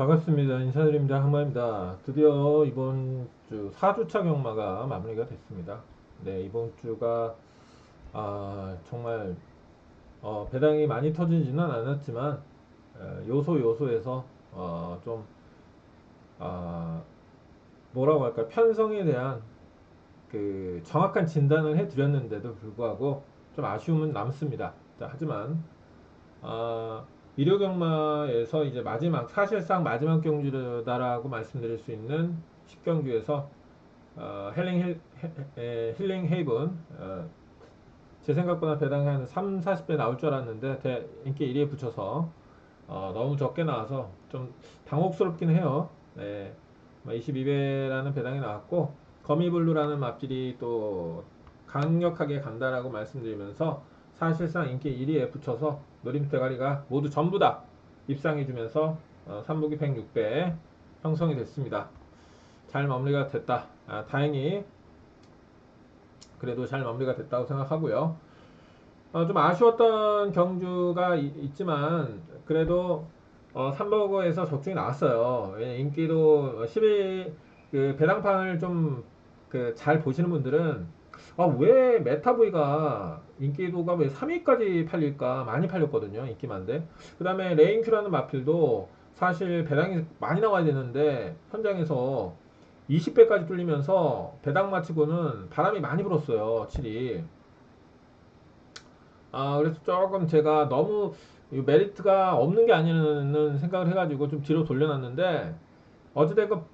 반갑습니다. 인사드립니다. 항마입니다. 드디어 이번 주 4주차 경마가 마무리가 됐습니다. 네, 이번 주가 아, 정말 어, 배당이 많이 터지지는 않았지만 에, 요소 요소에서 어, 좀 아, 뭐라고 할까 편성에 대한 그 정확한 진단을 해드렸는데도 불구하고 좀 아쉬움은 남습니다. 자, 하지만 아, 일요 경마에서 이제 마지막 사실상 마지막 경주다라고 말씀드릴 수 있는 10경주에서 어, 헬링 힐, 해- 힐링 헤이븐 어, 제 생각보다 배당 한 3, 40배 나올 줄 알았는데 대, 인기 1위에 붙여서 어, 너무 적게 나와서 좀 당혹스럽긴 해요. 네. 22배라는 배당이 나왔고 거미블루라는 맛질이 또 강력하게 간다라고 말씀드리면서 사실상 인기 1위에 붙여서 노림 대가리가 모두 전부 다 입상해주면서 어, 3부기 106배 형성이 됐습니다. 잘 마무리가 됐다. 아, 다행히 그래도 잘 마무리가 됐다고 생각하고요. 어, 좀 아쉬웠던 경주가 이- 있지만 그래도 어, 3버거에서 적중이 나왔어요. 인기도 11, 그 배당판을 좀 그 잘 보시는 분들은 아, 왜 메타보이가 인기도가 왜 3위까지 팔릴까? 많이 팔렸거든요. 인기만데. 그 다음에 레인큐라는 마필도 사실 배당이 많이 나와야 되는데 현장에서 20배까지 뚫리면서 배당 마치고는 바람이 많이 불었어요. 7위. 아, 그래서 조금 제가 너무 이 메리트가 없는 게 아니라는 생각을 해가지고 좀 뒤로 돌려놨는데 어찌됐건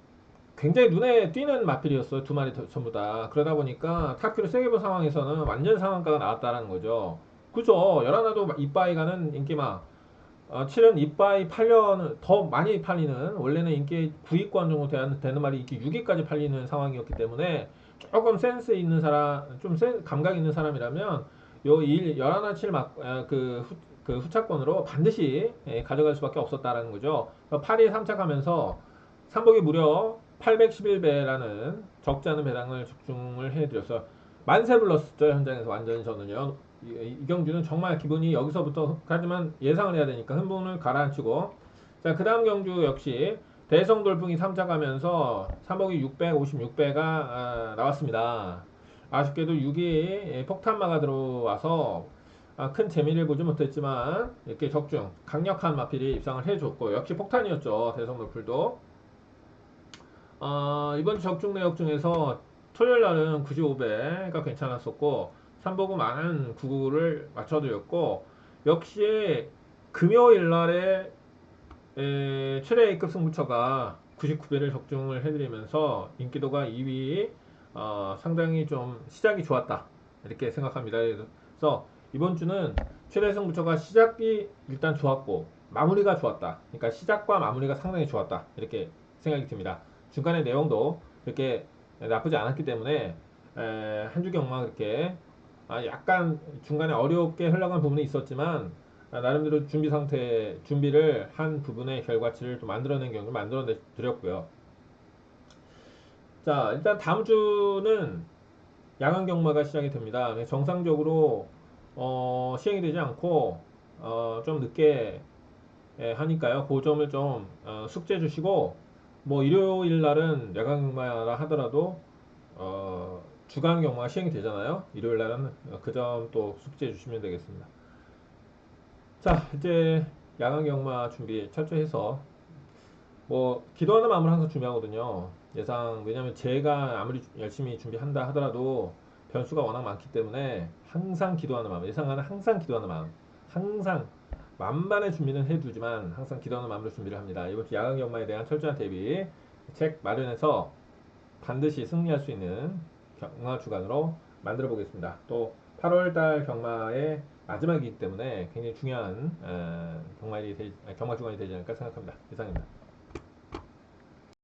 굉장히 눈에 띄는 마필이었어요. 두 마리 더- 전부 다. 그러다 보니까 탑큐를 세게 본 상황에서는 완전 상한가가 나왔다라는 거죠. 그죠? 열하나도 이빠이 가는 인기막. 어, 7은 이빠이 8년 더 많이 팔리는 원래는 인기 9위권 정도 되는, 되는 말이 인기 6위까지 팔리는 상황이었기 때문에 조금 센스 있는 사람, 좀 센, 감각 있는 사람이라면 요 1, 11, 7 막, 아, 그, 후, 그 후차권으로 반드시 예, 가져갈 수밖에 없었다라는 거죠. 8위 3착하면서 삼복이 무려 811배라는 적지 않은 배당을 적중을 해드렸어요. 만세 불렀죠 현장에서 완전히 저는요. 이, 이 경주는 정말 기분이 여기서부터 하지만 예상을 해야 되니까 흥분을 가라앉히고 자 그 다음 경주 역시 대성 돌풍이 3차 가면서 3복이 656배가 아, 나왔습니다. 아쉽게도 6위 폭탄마가 들어와서 아, 큰 재미를 보지 못했지만 이렇게 적중 강력한 마필이 입상을 해줬고 역시 폭탄이었죠 대성 돌풀도 어, 이번 적중 내역 중에서 토요일 날은 95배가 괜찮았었고 3보고 많은 99를 맞춰드렸고 역시 금요일 날에 에, 최대 A급 승부처가 99배를 적중을 해드리면서 인기도가 2위 어, 상당히 좀 시작이 좋았다 이렇게 생각합니다. 그래서 이번 주는 최대 승부처가 시작이 일단 좋았고 마무리가 좋았다. 그러니까 시작과 마무리가 상당히 좋았다 이렇게 생각이 듭니다. 중간에 내용도 그렇게 나쁘지 않았기 때문에 한 주 경마 그렇게 아, 약간 중간에 어렵게 흘러간 부분이 있었지만 아, 나름대로 준비 상태 준비를 한 부분의 결과치를 또 만들어낸 경우 만들어 드렸고요. 자 일단 다음 주는 야간 경마가 시작이 됩니다. 네, 정상적으로 어, 시행이 되지 않고 어, 좀 늦게 예, 하니까요. 그 점을 좀 어, 숙지해 주시고 뭐 일요일 날은 야간 경마라 하더라도 어, 주간 경마가 시행이 되잖아요. 일요일 날은 그 점 또 숙지해 주시면 되겠습니다. 자, 이제 야간 경마 준비 철저해서 뭐 기도하는 마음을 항상 준비하거든요. 예상 왜냐면 제가 아무리 열심히 준비한다 하더라도 변수가 워낙 많기 때문에 항상 기도하는 마음, 예상하는 항상 기도하는 마음, 항상 만반의 준비는 해두지만 항상 기도하는 마음으로 준비를 합니다. 이번 주 야간 경마에 대한 철저한 대비 책 마련해서 반드시 승리할 수 있는 경마 주간으로 만들어 보겠습니다. 또 8월달 경마의 마지막이기 때문에 굉장히 중요한 어, 경마일이 되, 경마 주간이 되지 않을까 생각합니다. 이상입니다.